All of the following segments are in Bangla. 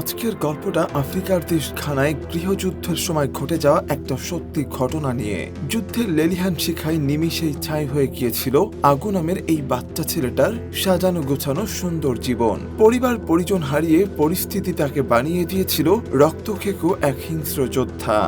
আজকের গল্পটা আফ্রিকার দেশ খানায় গৃহযুদ্ধের সময় ঘটে যাওয়া একটা সত্যি ঘটনা নিয়ে। যুদ্ধের লেলিহান শিখায় নিমিষেই ছাই হয়ে গিয়েছিল আগু নামের এই বাচ্চা ছেলেটার সাজানো গোছানো সুন্দর জীবন। পরিবার পরিজন হারিয়ে পরিস্থিতি তাকে বানিয়ে দিয়েছিল রক্তখেকো এক হিংস্র যোদ্ধা।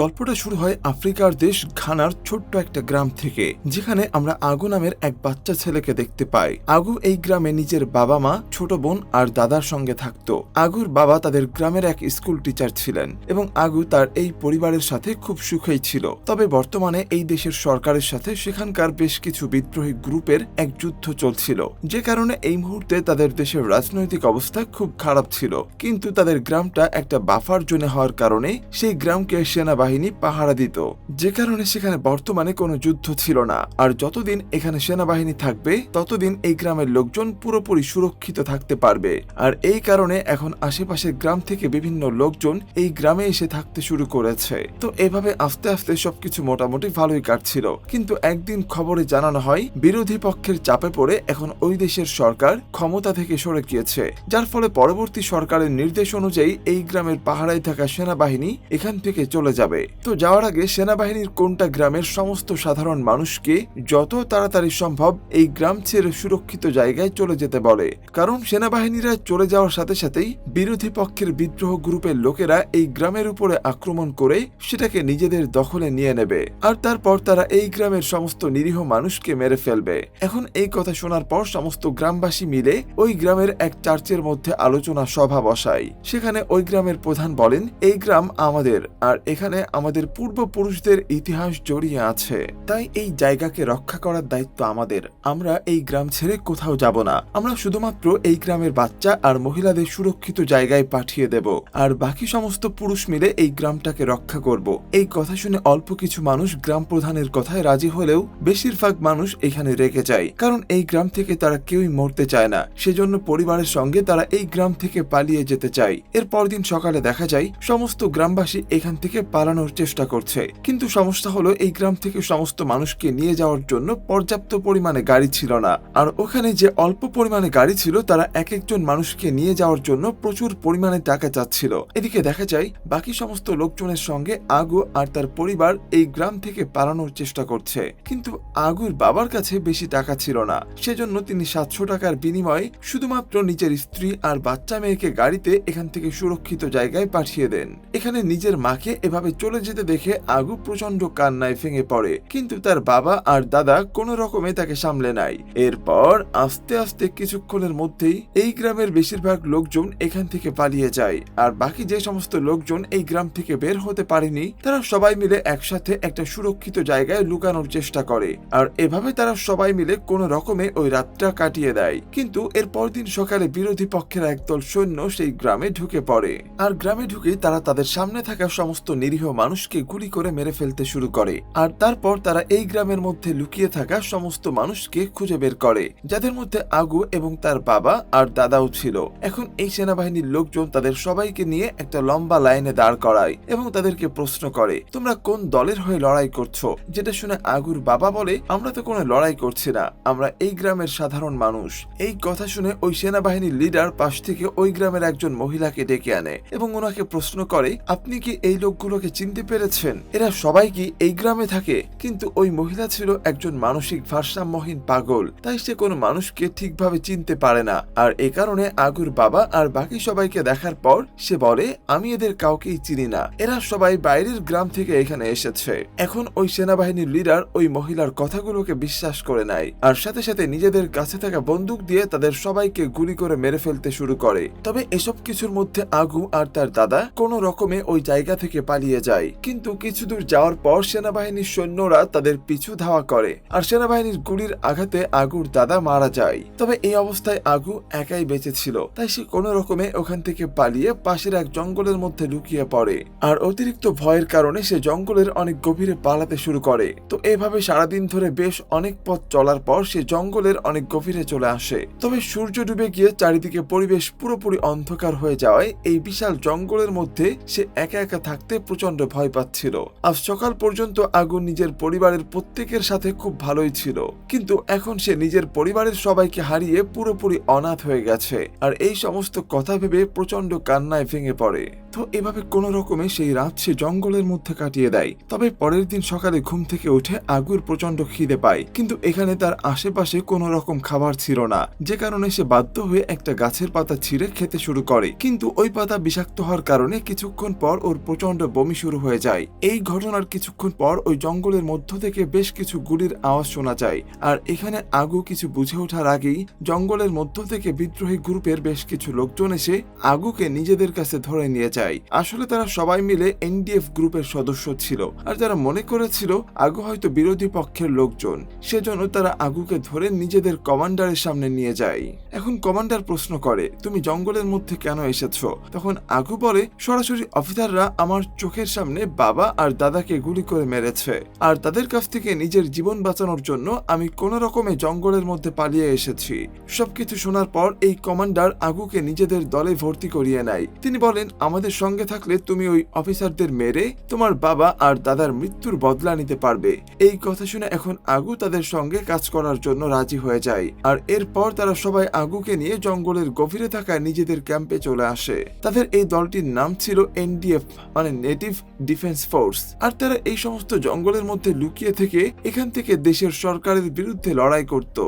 গল্পটা শুরু হয় আফ্রিকার দেশ ঘানার ছোট্ট একটা গ্রাম থেকে, যেখানে আমরা আগু নামের এক বাচ্চা ছেলেকে দেখতে পাই। আগু এই গ্রামে নিজের বাবা মা, ছোট বোন আর দাদার সঙ্গে থাকতো। আগুর বাবা তাদের গ্রামের এক স্কুল টিচার ছিলেন এবং আগু তার এই পরিবারের সাথে খুব সুখেই ছিল। তবে বর্তমানে এই দেশের সরকারের সাথে সেখানকার বেশ কিছু বিদ্রোহী গ্রুপের এক যুদ্ধ চলছিল, যে কারণে এই মুহূর্তে তাদের দেশের রাজনৈতিক অবস্থা খুব খারাপ ছিল। কিন্তু তাদের গ্রামটা একটা বাফার জোনে হওয়ার কারণে সেই গ্রামকে সেনাবাহিনী পাহারা দিত। যে কারণে সেখানে বর্তমানে কোনো যুদ্ধ ছিল না। আর যতদিন এখানে সেনাবাহিনী থাকবে, ততদিন এই গ্রামের লোকজন পুরোপুরি সুরক্ষিত থাকতে পারবে। আর এই কারণে এখন আশেপাশের গ্রাম থেকে বিভিন্ন লোকজন এই গ্রামে এসে থাকতে শুরু করেছে। তো এভাবে আস্তে আস্তে সবকিছু মোটামুটি ভালোই কাটছিল। কিন্তু একদিন খবরে জানানো হয়, বিরোধী পক্ষের চাপে পড়ে এখন ওই দেশের সরকার ক্ষমতা থেকে সরে গিয়েছে। যার ফলে পরবর্তী সরকারের নির্দেশ অনুযায়ী এই গ্রামের পাহারায় থাকা সেনাবাহিনী এখান থেকে চলে যাবে। তো যাওয়ার আগে সেনাবাহিনীর কোনটা গ্রামের সমস্ত সাধারণ মানুষকে যত তাড়াতাড়ি সম্ভব এই গ্রাম ছেড়ে সুরক্ষিত জায়গায় চলে যেতে বলে। কারণ সেনাবাহিনীরা চলে যাওয়ার সাথে সাথেই বিরোধী পক্ষের বিদ্রোহ গ্রুপের লোকেরা এই গ্রামের উপরে আক্রমণ করে সেটাকে নিজেদের দখলে নিয়ে নেবে। আর তারপর তারা এই গ্রামের সমস্ত নিরীহ মানুষকে মেরে ফেলবে। এখন এই কথা শোনার পর সমস্ত গ্রামবাসী মিলে ওই গ্রামের এক চার্চের মধ্যে আলোচনা সভা বসায়। সেখানে ওই গ্রামের প্রধান বলেন, এই গ্রাম আমাদের, আর এখানে আমাদের পূর্বপুরুষদের ইতিহাস জড়িয়ে আছে। তাই এই জায়গাকে রক্ষা করার দায়িত্ব আমাদের। আমরা এই গ্রাম ছেড়ে কোথাও যাব না। আমরা শুধুমাত্র এই গ্রামের বাচ্চা আর মহিলাদের সুরক্ষিত জায়গায় পাঠিয়ে দেব। আর বাকি সমস্ত পুরুষ মিলে এই গ্রামটাকে রক্ষা করব। এই কথা শুনে অল্প কিছু মানুষ গ্রাম প্রধানের কথায় রাজি হলেও বেশিরভাগ মানুষ এখানে রেগে যায়। কারণ এই গ্রাম থেকে তারা কেউই মরতে চায় না। সেজন্য পরিবারের সঙ্গে তারা এই গ্রাম থেকে পালিয়ে যেতে চায়। এর পরদিন সকালে দেখা যায়, সমস্ত গ্রামবাসী এখান থেকে পালানোর চেষ্টা করছে। কিন্তু সমস্যা হলো, এই গ্রাম থেকে সমস্ত মানুষকে নিয়ে যাওয়ার জন্য পর্যাপ্ত পরিমাণে গাড়ি ছিল না। আর ওখানে যে অল্প পরিমাণে গাড়ি ছিল, তারা এক একজন মানুষকে নিয়ে যাওয়ার জন্য প্রচুর পরিমাণে টাকা চাচ্ছিল। এদিকে দেখা যায়, বাকি সমস্ত লোকজনের সঙ্গে আগু আর তার পরিবার এই গ্রাম থেকে পালানোর চেষ্টা করছে। কিন্তু আগুর বাবার কাছে বেশি টাকা ছিল না। সেজন্য তিনি সাতশো টাকার বিনিময়ে শুধুমাত্র নিজের স্ত্রী আর বাচ্চা মেয়েকে গাড়িতে এখান থেকে সুরক্ষিত জায়গায় পাঠিয়ে দেন। এখানে নিজের মাকে এভাবে চলে যেতে দেখে আগু প্রচণ্ড কান্নায় ভেঙে পড়ে। কিন্তু তার বাবা আর দাদা কোনো রকমে তাকে সামলে নাই। এরপর আস্তে আস্তে কিছুক্ষণের মধ্যেই এই গ্রামের বেশিরভাগ লোকজন এখান থেকে পালিয়ে যায়। আর বাকি যে সমস্ত লোকজন এই গ্রাম থেকে বের হতে পারেনি, তারা সবাই মিলে একসাথে একটা সুরক্ষিত জায়গায় লুকানোর চেষ্টা করে। আর এভাবে তারা সবাই মিলে কোনো রকমে ওই রাতটা কাটিয়ে দেয়। কিন্তু এর পরদিন সকালে বিরোধী পক্ষের একদল সৈন্য সেই গ্রামে ঢুকে পড়ে। আর গ্রামে ঢুকে তারা তাদের সামনে থাকা সমস্ত নিরীহ মানুষকে গুলি করে মেরে ফেলতে শুরু করে। আর তারপর তারা এই গ্রামের মধ্যে লুকিয়ে থাকা সমস্ত মানুষকে খুঁজে বের করে, যাদের মধ্যে আগু এবং তার বাবা আর দাদাও ছিল। এখন এই সেনাবাহিনীর লোকজন তাদের সবাইকে নিয়ে একটা লম্বা লাইনে দাঁড় করায় এবং তাদেরকে প্রশ্ন করে, তোমরা কোন দলের হয়ে লড়াই করছ? যেটা শুনে আগুর বাবা বলে, আমরা তো কোনো লড়াই করছি না, আমরা এই গ্রামের সাধারণ মানুষ। এই কথা শুনে ওই সেনাবাহিনীর লিডার পাশ থেকে ওই গ্রামের একজন মহিলাকে ডেকে আনে এবং ওনাকে প্রশ্ন করে, আপনি কি এই লোকগুলোকে চিনতে পেরেছেন। এরা সবাই কি এই গ্রামে থাকে? কিন্তু ওই মহিলা ছিল একজন মানসিক ভারসাম্যহীন পাগল। তাই সে কোনো মানুষকে ঠিকভাবে চিনতে পারে না। আর এ কারণে আগুর বাবা আর বাকি সবাইকে দেখার পর সে বলে, আমি এদের কাউকেই চিনি না। এরা সবাই বাইরের গ্রাম থেকে এখানে এসেছে। এখন ওই সেনাবাহিনীর লিডার ওই মহিলার কথাগুলোকে বিশ্বাস করে নেয়। আর সাথে সাথে নিজেদের কাছে থাকা বন্দুক দিয়ে তাদের সবাইকে গুলি করে মেরে ফেলতে শুরু করে। তবে এসব কিছুর মধ্যে আগু আর তার দাদা কোনো রকমে ওই জায়গা থেকে পালিয়ে যায়। কিন্তু কিছু দূর যাওয়ার পর সেনাবাহিনীর সৈন্যরা তাদের পিছু ধাওয়া করে আর সেনাবাহিনীর গুলির আঘাতে আগুর দাদা মারা যায়। তবে এই অবস্থায় আগু একাই বেঁচে ছিল, তাই সে কোনো রকমে ওখান থেকে পালিয়ে পাশের এক জঙ্গলের মধ্যে লুকিয়ে পড়ে। আর অতিরিক্ত ভয়ের কারণে সে জঙ্গলের অনেক গভীরে পালাতে শুরু করে। তো এভাবে সারাদিন ধরে বেশ অনেক পথ চলার পর সে জঙ্গলের অনেক গভীরে চলে আসে। তবে সূর্য ডুবে গিয়ে চারিদিকে পরিবেশ পুরোপুরি অন্ধকার হয়ে যাওয়ায় এই বিশাল জঙ্গলের মধ্যে সে একা একা থাকতে প্রচণ্ড প্রচণ্ড ভয় পাচ্ছিল। আজ সকাল পর্যন্ত আগুন নিজের পরিবারের প্রত্যেকের সাথে খুব ভালোই ছিল। কিন্তু এখন সে নিজের পরিবারের সবাইকে হারিয়ে পুরোপুরি অনাথ হয়ে গেছে। আর এই সমস্ত কথা ভেবে প্রচণ্ড কান্নায় ভেঙে পড়ে। তো এভাবে কোনো রকমে সেই রাত সে জঙ্গলের মধ্যে কাটিয়ে দেয়। তবে পরের দিন সকালে ঘুম থেকে উঠে আগুর প্রচণ্ড খিদে পায়। কিন্তু এখানে তার আশেপাশে কোনো রকম খাবার ছিল না। যে কারণে সে বাধ্য হয়ে একটা গাছের পাতা ছিঁড়ে খেতে শুরু করে। কিন্তু ওই পাতা বিষাক্ত হওয়ার কারণে কিছুক্ষণ পর ওর প্রচণ্ড বমি শুরু হয়ে যায়। এই ঘটনার কিছুক্ষণ পর ওই জঙ্গলের মধ্য থেকে বেশ কিছু গুলির আওয়াজ শোনা যায়। আর এখানে আগু কিছু বুঝে ওঠার আগেই জঙ্গলের মধ্য থেকে বিদ্রোহী গ্রুপের বেশ কিছু লোকজন এসে আগুকে নিজেদের কাছে ধরে নিয়ে যায়। আসলে তারা সবাই মিলে এনডিএফ গ্রুপের সদস্য ছিল। আর যারা মনে করেছিল আগু হয়তো বিরোধী পক্ষের লোকজন, সেজন্য তারা আগুকে ধরে নিজেদের কমান্ডারের সামনে নিয়ে যায়। এখন কমান্ডার প্রশ্ন করে, তুমি জঙ্গলের মধ্যে কেন এসেছ? তখন আগু বলে, সরাসরি অফিসাররা আমার চোখের সামনে বাবা আর দাদাকে গুলি করে মেরেছে। আর তাদের কাছ থেকে নিজের জীবন বাঁচানোর জন্য আমি কোনো রকমে জঙ্গলের মধ্যে পালিয়ে এসেছি। সবকিছু শোনার পর এই কমান্ডার আগুকে নিজেদের দলে ভর্তি করিয়ে নেয়। তিনি বলেন, আমাদের সঙ্গে থাকলে তুমি ওই অফিসারদের মেরে তোমার বাবা আর দাদার মৃত্যুর বদলা নিতে পারবে। এই কথা শুনে এখন আগু তাদের সঙ্গে কাজ করার জন্য রাজি হয়ে যায়। আর এরপর তারা সবাই আগুকে নিয়ে জঙ্গলের গভীরে থাকা নিজেদের ক্যাম্পে চলে আসে। তাদের এই দলটির নাম ছিল এনডিএফ মানে নেটিভ ডিফেন্স ফোর্স আর তারা এই সমস্ত জঙ্গলের মধ্যে লুকিয়ে থেকে এখান থেকে দেশের সরকারের বিরুদ্ধে লড়াই করত।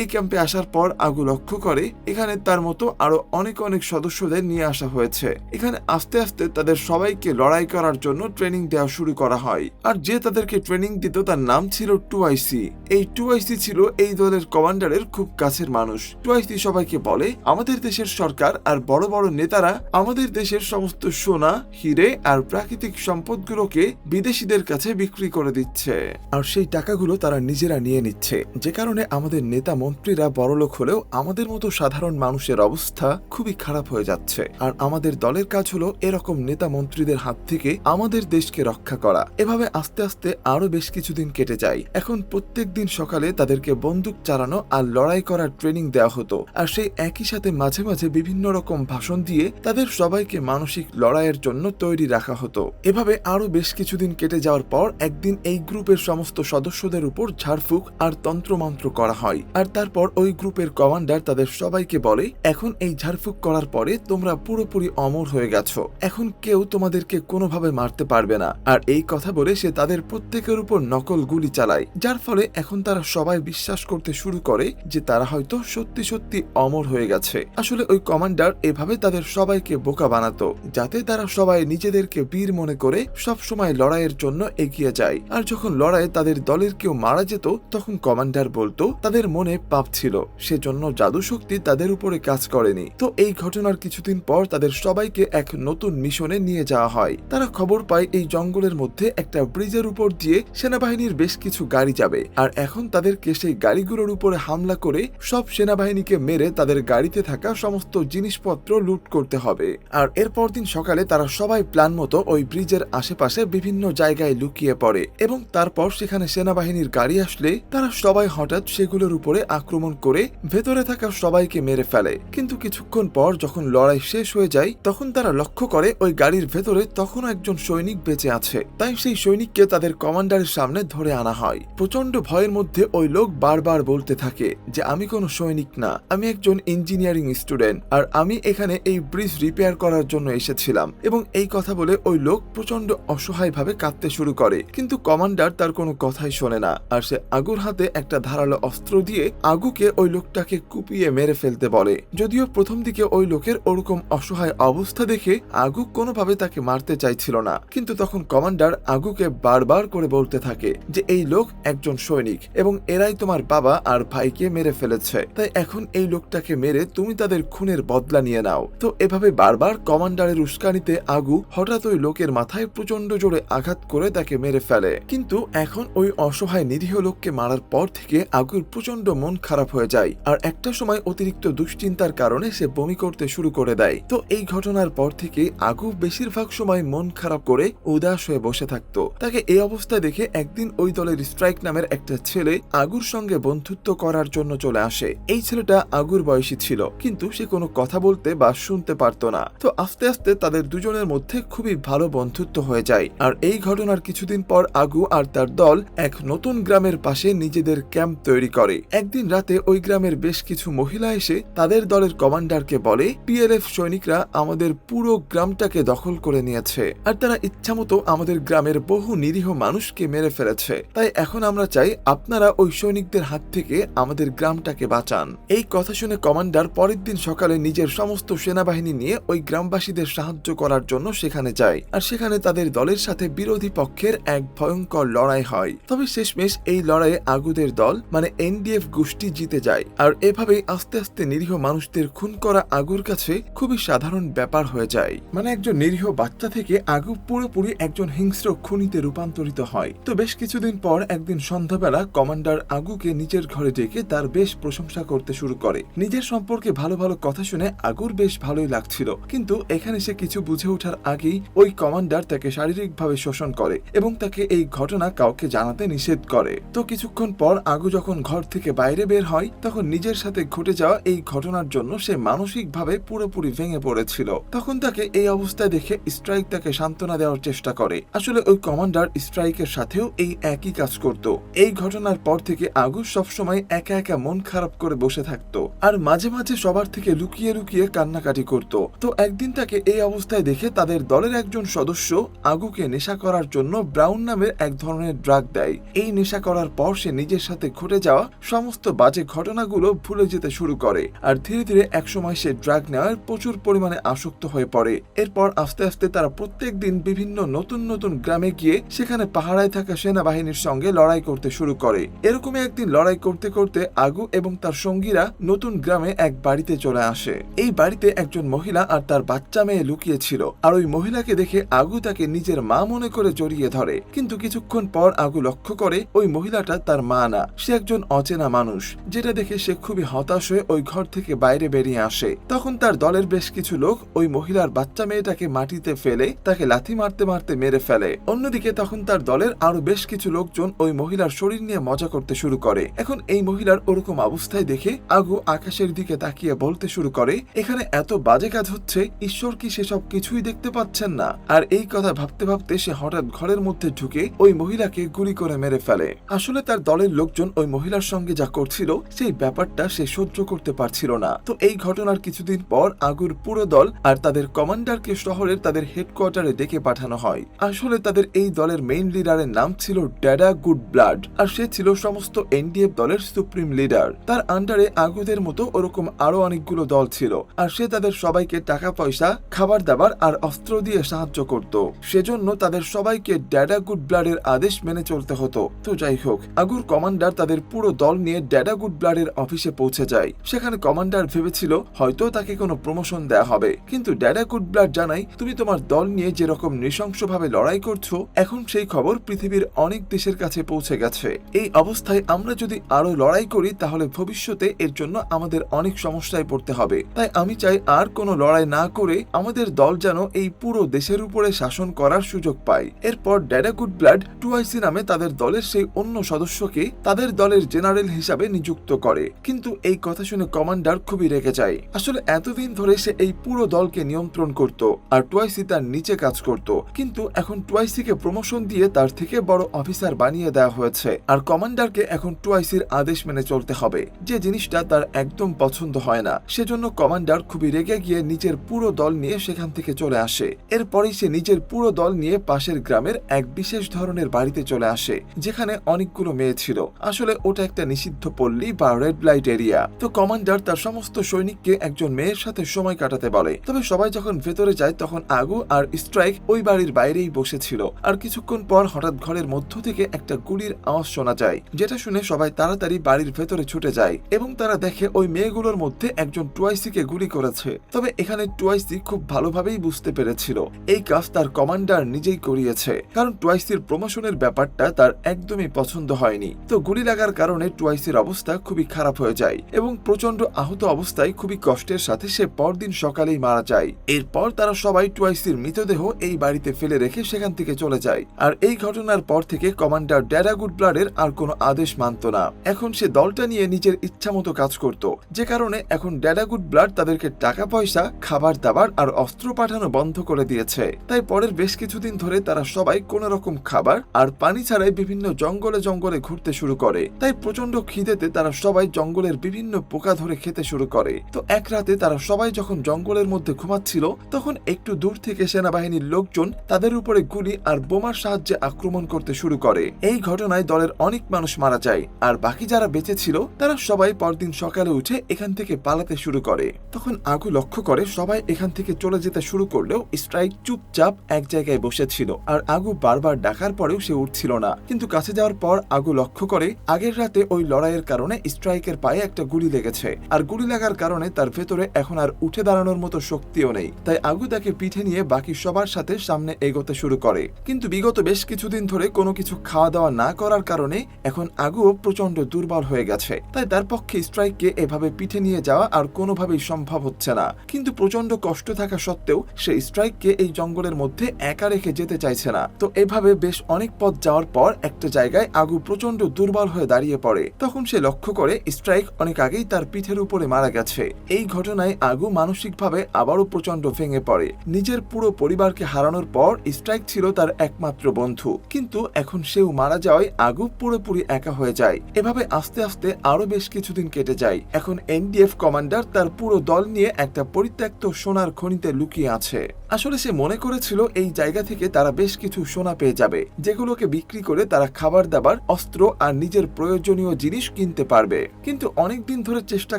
এই ক্যাম্পে আসার পর আগু লক্ষ্য করে এখানে তার মতো আরও অনেক অনেক সদস্যদের নিয়ে আসা হয়েছে। এখানে আস্তে আস্তে তাদের সবাইকে লড়াই করার জন্য ট্রেনিং দেওয়া শুরু করা হয়। আর যে তাদেরকে ট্রেনিং দিত তার নাম ছিল টু আইসি এই টু আইসি ছিল এই দলের কমান্ডারের খুব কাছের মানুষ। টু আইসি সবাইকে বলে, আমাদের দেশের সরকার আর বড় বড় নেতারা আমাদের দেশের সমস্ত সোনা, হিরে আর প্রাকৃতিক সম্পদগুলোকে বিদেশিদের কাছে বিক্রি করে দিচ্ছে। আর সেই টাকাগুলো তারা নিজেরা নিয়ে নিচ্ছে। যে কারণে আমাদের নেতা মন্ত্রীরা বড়লোক হলেও আমাদের মতো সাধারণ মানুষের অবস্থা খুবই খারাপ হয়ে যাচ্ছে। আর আমাদের দলের কাজ হলো এরকম নেতা মন্ত্রীদের হাত থেকে আমাদের দেশকে রক্ষা করা। এভাবে আস্তে আস্তে আরও বেশ কিছুদিন কেটে যায়। এখন প্রত্যেক দিন সকালে তাদেরকে বন্দুক চালানো আর লড়াই করার ট্রেনিং দেওয়া হতো। আর সেই একই সাথে মাঝে মাঝে বিভিন্ন রকম ভাষণ দিয়ে তাদের সবাইকে মানসিক লড়াইয়ের জন্য তৈরি রাখা হতো। এভাবে আরও বেশ কিছুদিন কেটে যাওয়ার পর একদিন এই গ্রুপের সমস্ত সদস্যদের উপর ঝাড়ফুঁক আর তন্ত্রমন্ত্র করা হয়। আর তারপর ওই গ্রুপের কমান্ডার তাদের সবাইকে বলে, এখন এই ঝাড়ফুঁক করার পরে তোমরা পুরোপুরি অমর হয়ে গেছো। এখন কেউ তোমাদেরকে কোনোভাবে মারতে পারবে না। আর এই কথা বলে সে তাদের প্রত্যেকের উপর নকল গুলি চালায়, যার ফলে এখন তারা সবাই বিশ্বাস করতে শুরু করে যে তারা হয়তো সত্যি সত্যি অমর হয়ে গেছে। আসলে ওই কমান্ডার এভাবে তাদের সবাইকে বোকা বানাতো, যাতে তারা সবাই নিজেদেরকে বীর মনে করে সব সময় লড়াইয়ের জন্য এগিয়ে যায়। আর যখন লড়াইয়ে তাদের দলের কেউ মারা যেত, তখন কমান্ডার বলতো, তাদের মনে পাপ ছিল। সেজন্য জাদু শক্তি তাদের উপরে কাজ করেনি। তো এই ঘটনার কিছুদিন পর তাদের সবাইকে এক নতুন মিশনে নিয়ে যাওয়া হয়। তারা খবর পায় এই জঙ্গলের মধ্যে একটা ব্রিজের উপর দিয়ে সেনাবাহিনীর বেশ কিছু গাড়ি যাবে। আর এখন তাদেরকে সেই গাড়িগুলোর উপরে হামলা করে সব সেনাবাহিনীকে মেরে তাদের গাড়িতে থাকা সমস্ত জিনিসপত্র লুট করতে হবে। আর এরপর দিন সকালে তারা সবাই প্ল্যান মতো ওই ব্রিজের আশেপাশে বিভিন্ন জায়গায় লুকিয়ে পড়ে এবং তারপর সেখানে সেনাবাহিনীর গাড়ি আসলে তারা সবাই হঠাৎ সেগুলোর উপরে আক্রমণ করে ভেতরে থাকা সবাইকে মেরে ফেলে। কিন্তু কিছুক্ষণ পর যখন লড়াই শেষ হয়ে যায়, তখন তারা লক্ষ্য করে ওই গাড়ির ভেতরে তখনও একজন সৈনিক বেঁচে আছে। তাই সেই সৈনিককে তাদের কমান্ডারের সামনে ধরে আনা হয়। প্রচণ্ড ভয়ের মধ্যে ওই লোক বারবার বলতে থাকে যে, আমি কোনো সৈনিক না, আমি একজন ইঞ্জিনিয়ারিং স্টুডেন্ট, আর আমি এখানে এই ব্রিজ রিপেয়ার করার জন্য এসেছিলাম। এবং এই কথা বলে ওই লোক প্রচণ্ড অসহায়ভাবে কাঁদতে শুরু করে। কিন্তু কমান্ডার তার কোনো কথাই শোনে না, আর সে আগুর হাতে একটা ধারালো অস্ত্র দিয়ে আগুকে ওই লোকটাকে কুপিয়ে মেরে ফেলতে বলে। যদিও প্রথম দিকে ওই লোকের ওরকম অসহায় অবস্থা দেখে আগু কোনোভাবে তাকে মারতে চাইছিল না। কিন্তু তখন কমান্ডার আগুকে বারবার করে বলতে থাকে যে, এই লোক একজন সৈনিক এবং এরাই তোমার বাবা আর ভাইকে মেরে ফেলেছে। তাই এখন এই লোকটাকে মেরে তুমি তাদের খুনের বদলা নিয়ে নাও। তো এভাবে বারবার কমান্ডারের উস্কানিতে আগু হঠাৎ ওই লোকের মাথায় প্রচণ্ড জোরে আঘাত করে তাকে মেরে ফেলে। কিন্তু এখন ওই অসহায় নিরীহ লোককে মারার পর থেকে আগুর প্রচণ্ড মন খারাপ হয়ে যায়। আর একটা সময় অতিরিক্ত দুশ্চিন্তার কারণে সে বমি করতে শুরু করে দেয়। তো এই ঘটনার পর থেকে আগু বেশিরভাগ সময় মন খারাপ করে উদাস হয়ে বসে থাকতো। তাকে এই অবস্থায় দেখে একদিন ওই দলের স্ট্রাইক নামের একটা ছেলে আগুর সঙ্গে বন্ধুত্ব করার জন্য চলে আসে। এই ছেলেটা আগুর বয়সী ছিল, কিন্তু সে কোনো কথা বলতে বা শুনতে পারতো না। তো আস্তে আস্তে তাদের দুজনের মধ্যে খুবই ভালো বন্ধুত্ব হয়ে যায়। আর এই ঘটনার কিছুদিন পর আগু আর তার দল এক নতুন গ্রামের পাশে নিজেদের ক্যাম্প তৈরি করে। একদিন রাতে ওই গ্রামের বেশ কিছু মহিলা এসে তাদের দলের কমান্ডারকে বলে, পিএলএফ সৈনিকরা আমাদের পুরো গ্রামটাকে দখল করে নিয়েছে আর তারা ইচ্ছামতো আমাদের গ্রামের বহু নিরীহ মানুষকে মেরে ফেলেছে। তাই এখন আমরা চাই আপনারা ওই সৈনিকদের হাত থেকে আমাদের গ্রামটাকে বাঁচান। এই কথা শুনে কমান্ডার পরের দিন সকালে নিজের সমস্ত সেনাবাহিনী নিয়ে ওই গ্রামবাসীদের সাহায্য করার জন্য সেখানে যায় আর সেখানে তাদের দলের সাথে বিরোধী পক্ষের এক ভয়ঙ্কর লড়াই হয়। তবে শেষমেশ এই লড়াইয়ে আগুদের দল মানে এনডিএফ গোষ্ঠী জিতে যায়। আর এভাবেই আস্তে আস্তে নিরীহ মানুষদের খুন করা আগুর কাছে খুবই সাধারণ ব্যাপার হয়ে যায়। মানে একজন নিরীহ বাচ্চা থেকে আগু পুরোপুরি একজন হিংস্র খুনিতে রূপান্তরিত হয়। তো বেশ কিছুদিন পর একদিন সন্ধ্যাবেলা কমান্ডার আগুকে নিজের ঘরে ডেকে তার বেশ প্রশংসা করতে শুরু করে। নিজের সম্পর্কে ভালো ভালো কথা শুনে আগুর বেশ ভালোই লাগছিল। কিন্তু এখানে সে কিছু বুঝে ওঠার আগেই ওই কমান্ডার তাকে শারীরিকভাবে শোষণ করে এবং তাকে এই ঘটনা কাউকে জানাতে নিষেধ করে। তো কিছুক্ষণ পর আগু যখন ঘর থেকে বাইরে বের হয়, তখন নিজের সাথে ঘটে যাওয়া এই ঘটনার জন্য সে মানসিকভাবে পুরোপুরি ভেঙে পড়েছিল। তখন তাকে এই অবস্থায় দেখে স্ট্রাইক তাকে সান্ত্বনা দেওয়ার চেষ্টা করে। আসলে ওই কমান্ডার স্ট্রাইকের সাথেও এই একই কাজ করত। এই ঘটনার পর থেকে আগু সবসময় একা একা মন খারাপ করে বসে থাকতো আর মাঝে মাঝে সবার থেকে লুকিয়ে লুকিয়ে কান্নাকাটি করত। তো একদিন তাকে এই অবস্থায় দেখে তাদের দলের একজন সদস্য আগুকে নেশা করার জন্য ব্রাউন নামের এক ধরনের ড্রাগ দেয়। এই নেশা করার পর সে নিজের সাথে ঘটে যাওয়া সমস্ত বাজে ঘটনাগুলো ভুলে যেতে শুরু করে। আর ধীরে ধীরে একসময় সে ড্রাগ নেওয়ার প্রচুর পরিমাণে আসক্ত হয়ে পড়ে। এরপর আস্তে আস্তে তারা প্রত্যেক দিন বিভিন্ন নতুন নতুন গ্রামে গিয়ে সেখানে পাহারায় থাকা সেনাবাহিনীর সঙ্গে লড়াই করতে শুরু করে। এরকমই একদিন লড়াই করতে করতে আগু এবং তার সঙ্গীরা নতুন গ্রামে এক বাড়িতে চলে আসে। এই বাড়িতে একজন মহিলা আর তার বাচ্চা মেয়ে লুকিয়ে ছিল আর ওই মহিলাকে দেখে আগু তাকে নিজের মা মনে করে জড়িয়ে ধরে। কিন্তু কিছুক্ষণ পর আগু লক্ষ্য করে ওই মহিলাটা তার মা না। সে একজন অচেনা মানুষ। যেটা দেখে সে খুবই হতাশ হয়ে ওই ঘর থেকে বাইরে বেরিয়ে আসে। তখন তার দলের বেশ কিছু লোক ওই মহিলার বাচ্চা মেয়েটাকে মাটিতে ফেলে তাকে লাথি মারতে মারতে মেরে ফেলে। অন্যদিকে তখন তার দলের আরও বেশ কিছু লোকজন ওই মহিলার শরীর নিয়ে মজা করতে শুরু করে। এখন এই মহিলার ওরকম অবস্থায় দেখে আগু আকাশের দিকে তাকিয়ে বলতে শুরু করে, এখানে এত বাজে কাজ হচ্ছে, ঈশ্বর কি সেসব কিছুই দেখতে পাচ্ছেন না? আর এই কথা ভাবতে ভাবতে সে হঠাৎ ঘরের মধ্যে ঢুকে ওই মহিলাকে গুলি করে মেরে ফেলে। আসলে তার দলের লোকজন ওই মহিলার সঙ্গে যা করছিল, সেই ব্যাপারটা সে সহ্য করতে পারছিল না। তো এই ঘটনার কিছুদিন পর আগুর পুরো দল আর তাদের কমান্ডারকে শহরের তাদের হেডকোয়ার্টারে ডেকে পাঠানো হয়। আসলে তাদের এই দলের মেইন লিডারের নাম ছিল ড্যাডা গুড ব্লাড আর সে ছিল সমস্ত এনডিএফ দলের সুপ্রিম লিডার। তার আন্ডারে আগুদের মতো ওরকম আরও অনেকগুলো দল ছিল আর সে তাদের সবাইকে টাকা পয়সা খাবার দাবার আর অস্ত্র দিয়ে সাহায্য করত। সেজন্য তাদের সবাইকে ড্যাডা গুড ব্লাডের আদেশ মেনে চলতে হতো। তো যাই হোক, আগুর কমান্ডার তাদের পুরো দল নিয়ে ড্যাডা গুড ব্লাডের অফিসে পৌঁছে যায়। সেখানে কমান্ডার ভেবেছিল, হয়তো তাকে কোনো প্রমোশন দেয়া হবে। কিন্তু ড্যাডা গুড ব্লাড জানাই তুমি তোমার দল নিয়ে যেরকম নৃশংসভাবে লড়াই করছ, এখন সেই খবর পৃথিবীর অনেক দেশের কাছে পৌঁছে গেছে। এই অবস্থায় আমরা যদি আরও লড়াই করি, তাহলে ভবিষ্যতে এর জন্য আমাদের অনেক সমস্যায় পড়তে হবে। তাই আমি চাই আর কোনো লড়াই না করে আমাদের দল যেন এই পুরো দেশের উপরে শাসন করার সুযোগ পায়। এরপর ড্যাডা গুড ব্লাড টুআইসি নামে তাদের দলের সেই অন্য সদস্যকে তাদের দলের জেনারেল হিসাবে নিযুক্ত করে। কিন্তু এই কথা শুনে কমান্ডার খুবই রেগে যায়। আসলে এতদিন ধরে সে এই পুরো দলকে নিয়ন্ত্রণ করত আর টুয়াইসি তার নিচে কাজ করত। কিন্তু এখন টুয়াইসিকে প্রমোশন দিয়ে তার থেকে বড় অফিসার বানিয়ে দেওয়া হয়েছে। আর কমান্ডারকে এখন টুয়াইসির আদেশ মেনে চলতে হবে। যে জিনিসটা তার একদম পছন্দ হয় না, সেজন্য কমান্ডার খুবই রেগে গিয়ে নিজের পুরো দল নিয়ে সেখান থেকে চলে আসে। এরপরেই সে নিজের পুরো দল নিয়ে পাশের গ্রামের এক বিশেষ ধরনের বাড়িতে চলে আসে, যেখানে অনেকগুলো মেয়ে ছিল। আসলে ওটা একটা নিষিদ্ধ পল্লী বা রেড লাইট এরিয়া তো কমান্ডার তার সমস্ত সৈনিককে একজন মেয়ের সাথে সময় কাটাতে বলে। তবে সবাই যখন ভেতরে যায়, তখন আগু আর স্ট্রাইক ওই বাড়ির বাইরেই বসেছিল। আর কিছুক্ষণ পর হঠাৎ ঘরের মধ্য থেকে একটা গুলির আওয়াজ শোনা যায়, যেটা শুনে সবাই তাড়াতাড়ি বাড়ির ভেতরে ছুটে যায় এবং তারা দেখে ওই মেয়েগুলোর মধ্যে একজন টুয়াইসিকে গুলি করেছে। তবে এখানে টুয়াইসি খুব ভালোভাবেই বুঝতে পেরেছিল। এই কাজ তার কমান্ডার নিজেই করিয়েছে, কারণ টুয়াইসির প্রমোশনের ব্যাপারটা তার একদমই পছন্দ হয়নি। তো গুলি লাগার কারণে টুয়াইসির স্ট্রাইকের অবস্থা খুবই খারাপ হয়ে যায় এবং প্রচণ্ড আহত অবস্থায় খুবই কষ্টের সাথে সে পরদিন সকালেই মারা যায়। এরপর তারা সবাই টুয়াইসির মৃতদেহ এই বাড়িতে ফেলে রেখে সেখান থেকে চলে যায়। আর এই ঘটনার পর থেকে কমান্ডার ড্যারাগুড ব্লাডের আর কোনো আদেশ মানত না। এখন সে দলটা নিয়ে নিজের ইচ্ছা মতো কাজ করত। যে কারণে এখন ড্যাডাগুড ব্লাড তাদেরকে টাকা পয়সা খাবার দাবার আর অস্ত্র পাঠানো বন্ধ করে দিয়েছে। তাই পরের বেশ কিছুদিন ধরে তারা সবাই কোন রকম খাবার আর পানি ছাড়াই বিভিন্ন জঙ্গলে জঙ্গলে ঘুরতে শুরু করে। তাই প্রচণ্ড খিদেতে তারা সবাই জঙ্গলের বিভিন্ন পোকা ধরে খেতে শুরু করে। তো এক রাতে তারা সবাই যখন জঙ্গলের মধ্যে ঘুমাচ্ছিল, তখন একটু দূর থেকে সেনাবাহিনীর লোকজন তাদের উপরে গুলি আর বোমার সাহায্যে আক্রমণ করতে শুরু করে। এই ঘটনায় দলের অনেক মানুষ মারা যায়, আর বাকি যারা বেঁচে ছিল, তারা সবাই পরদিন সকালে উঠে এখান থেকে পালাতে শুরু করে। তখন আগু লক্ষ্য করে সবাই এখান থেকে চলে যেতে শুরু করলেও স্ট্রাইক চুপচাপ এক জায়গায় বসেছিল, আর আগু বারবার ডাকার পরেও সে উঠছিল না। কিন্তু কাছে যাওয়ার পর আগু লক্ষ্য করে আগের রাতে ওই লড়াইয়ের কারণে স্ট্রাইকের পায়ে একটা গুলি লেগেছে। আর গুলি লাগার কারণে তার ভেতরে এখন আর উঠে দাঁড়ানোর মতো শক্তিও নেই। তাই আগু তাকে পিঠে নিয়ে বাকি সবার সাথে সামনে এগোতে শুরু করে। কিন্তু বিগত বেশ কিছুদিন ধরে কোনো কিছু খাওয়া দাওয়া না করার কারণে এখন আগুও প্রচণ্ড দুর্বল হয়ে গেছে। তাই তার পক্ষে স্ট্রাইককে এভাবে পিঠে নিয়ে যাওয়া আর কোনোভাবেই সম্ভব হচ্ছে না। কিন্তু প্রচণ্ড কষ্ট থাকা সত্ত্বেও সে স্ট্রাইককে এই জঙ্গলের মধ্যে একা রেখে যেতে চাইছে না। তো এভাবে বেশ অনেক পথ যাওয়ার পর একটা জায়গায় আগু প্রচণ্ড দুর্বল হয়ে দাঁড়িয়ে পড়ে। তখন সে লক্ষ্য করে, স্ট্রাইক অনেক আগেই তার পিঠের উপরে মারা গেছে। এই ঘটনায় আগু মানসিকভাবে আবারও প্রচণ্ড ভেঙে পড়ে। নিজের পুরো পরিবারকে হারানোর পর, স্ট্রাইক ছিল তার একমাত্র বন্ধু। কিন্তু এখন সেও মারা যাওয়ায় আগু পুরোপুরি একা হয়ে যায়। এভাবে আস্তে আস্তে আরও বেশ কিছুদিন কেটে যায়। এখন এনডিএফ কমান্ডার তার পুরো দল নিয়ে একটা পরিত্যক্ত সোনার খনিতে লুকিয়ে আছে। আসলে সে মনে করেছিল এই জায়গা থেকে তারা বেশ কিছু সোনা পেয়ে যাবে, যেগুলোকে বিক্রি করে তারা খাবার দাবার, অস্ত্র আর নিজের প্রয়োজনীয় জিনিস কিনতে পারবে। কিন্তু অনেক দিন ধরে চেষ্টা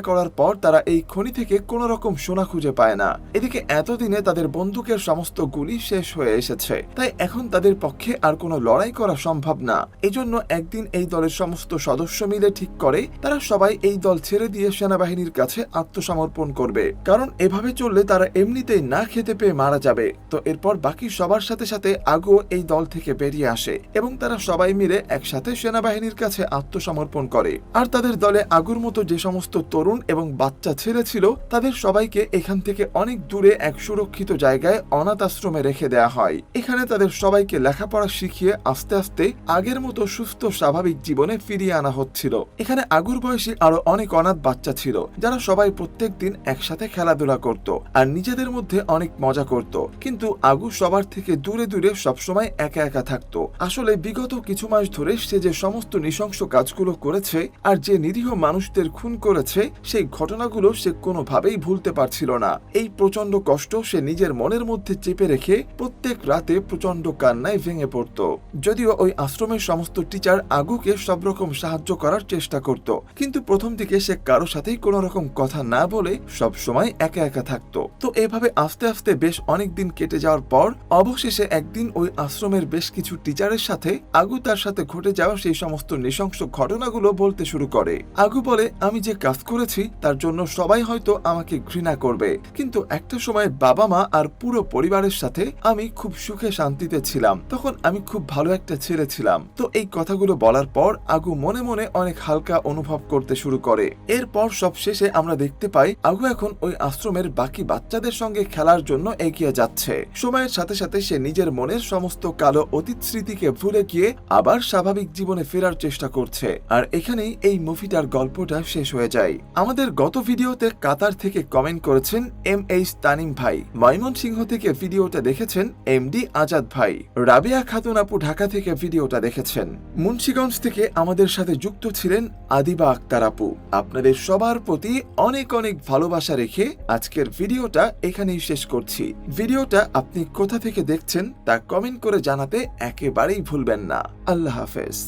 করার পর তারা এই খনি থেকে কোনো রকম সোনা খুঁজে পায় না। এদিকে এতদিনে তাদের বন্দুকের সমস্ত গুলি শেষ হয়ে এসেছে। তাই এখন তাদের পক্ষে আর কোনো লড়াই করা সম্ভব না। এজন্য একদিন এই দলের সমস্ত সদস্য মিলে ঠিক করে তারা সবাই এই দল ছেড়ে দিয়ে সেনাবাহিনীর কাছে আত্মসমর্পণ করবে। কারণ এভাবে চললে তারা এমনিতেই না খেতে পেয়ে মারা যাবে। তো এরপর বাকি সবার সাথে সাথে আগো এই দল থেকে বেরিয়ে আসে এবং তারা সবাই মিলে একসাথে সেনাবাহিনীর কাছে আত্মসমর্পণ করে। আর তাদের দলে আগুর মতো যে সমস্ত তরুণ এবং বাচ্চা ছেলে ছিল, তাদের সবাইকে এখান থেকে অনেক দূরে এক সুরক্ষিত জায়গায় অনাথ আশ্রমে রেখে দেয়া হয়। এখানে তাদের সবাইকে লেখাপড়া শিখিয়ে আস্তে আস্তে আগের মতো সুস্থ, স্বাভাবিক জীবনে ফিরিয়ে আনা হচ্ছিল। এখানে আগুর বয়সী আরও অনেক অনাথ বাচ্চা ছিল, যারা সবাই প্রত্যেক দিন একসাথে খেলাধুলা করত। আর নিজেদের মধ্যে অনেক মজা করত। কিন্তু আগু সবার থেকে দূরে দূরে সবসময় একা একা থাকতো। আসলে বিগত কিছু মাস ধরে সে যে সমস্ত নৃশংস কাজগুলো করেছে আর যে নিরীহ মানুষদের খুন করেছে, সেই ঘটনাগুলো সে কোনোভাবেই ভুলতে পারছিল না। এই প্রচণ্ড কষ্ট সে নিজের মনের মধ্যে চেপে রেখে প্রত্যেক রাতে প্রচণ্ড কান্নায় ভেঙে পড়তো। যদিও ওই আশ্রমের সমস্ত টিচার আগুকে সব রকম সাহায্য করার চেষ্টা করত। কিন্তু প্রথম দিকে সে কারও সাথেই কোনো রকম কথা না বলে সব সময় একা একা থাকতো। তো এভাবে আস্তে আস্তে বেশ অনেক দিন কেটে যাওয়ার পর, অবশেষে একদিন ওই আশ্রমের বেশ কিছু টিচারের সাথে আগু তার সাথে ঘটে যাওয়া সেই সমস্ত নৃশংস ঘটনাগুলো বলতে শুরু করে। আগু বলে, আমি যে কাজ করেছি, তার জন্য সবাই হয়তো আমাকে ঘৃণা করবে। কিন্তু একটা সময় বাবা মা আর পুরো পরিবারের সাথে আমি খুব সুখে শান্তিতে ছিলাম। তখন আমি খুব ভালো একটা ছেলে ছিলাম। তো এই কথাগুলো বলার পর, আগু মনে মনে অনেক হালকা অনুভব করতে শুরু করে। এরপর সব শেষে আমরা দেখতে পাই, আগু এখন ওই আশ্রমের বাকি বাচ্চাদের সঙ্গে খেলার জন্য এগিয়ে যাচ্ছে। সময়ের সাথে সাথে সে নিজের মনের সমস্ত কালো অতীত স্মৃতিকে ভুলে গিয়ে আবার স্বাভাবিক জীবনে ফেরার চেষ্টা করছে। আর এখানেই এই মুভিটার গল্পটা শেষ হয়ে যায়। আমাদের গত ভিডিওতে কাতার থেকে কমেন্ট করেছেন এম এইচ তানিম ভাই। ময়মনসিংহ থেকে ভিডিওটা দেখেছেন এম ডি আজাদ ভাই। রাবিয়া খাতুন আপু ঢাকা থেকে ভিডিওটা দেখেছেন। মুন্সিগঞ্জ থেকে আমাদের সাথে যুক্ত ছিলেন আদিবা আক্তার আপু। আপনাদের সবার প্রতি অনেক অনেক ভালোবাসা রেখে আজকের ভিডিওটা এখানেই শেষ করছি। ভিডিওটা আপনি কোথা থেকে দেখছেন তা কমেন্ট করে জানাতে একেবারেই ভুলবেন না। আল্লাহ হাফেজ।